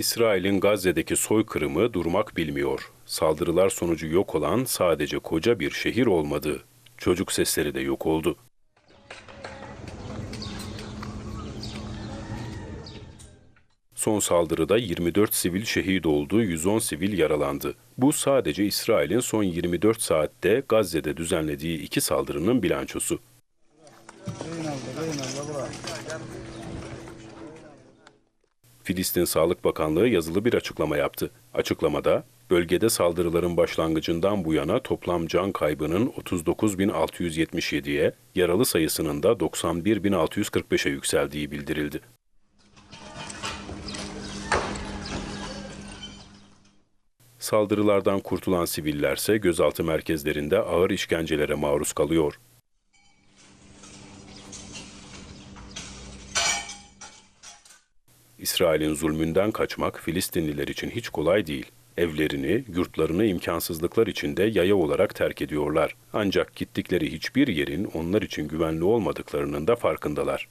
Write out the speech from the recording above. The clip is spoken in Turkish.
İsrail'in Gazze'deki soykırımı durmak bilmiyor. Saldırılar sonucu yok olan sadece koca bir şehir olmadı. Çocuk sesleri de yok oldu. Son saldırıda 24 sivil şehit oldu, 110 sivil yaralandı. Bu sadece İsrail'in son 24 saatte Gazze'de düzenlediği iki saldırının bilançosu. Filistin Sağlık Bakanlığı yazılı bir açıklama yaptı. Açıklamada, bölgede saldırıların başlangıcından bu yana toplam can kaybının 39.677'ye, yaralı sayısının da 91.645'e yükseldiği bildirildi. Saldırılardan kurtulan sivillerse gözaltı merkezlerinde ağır işkencelere maruz kalıyor. İsrail'in zulmünden kaçmak Filistinliler için hiç kolay değil. Evlerini, yurtlarını imkansızlıklar içinde yaya olarak terk ediyorlar. Ancak gittikleri hiçbir yerin onlar için güvenli olmadıklarının da farkındalar.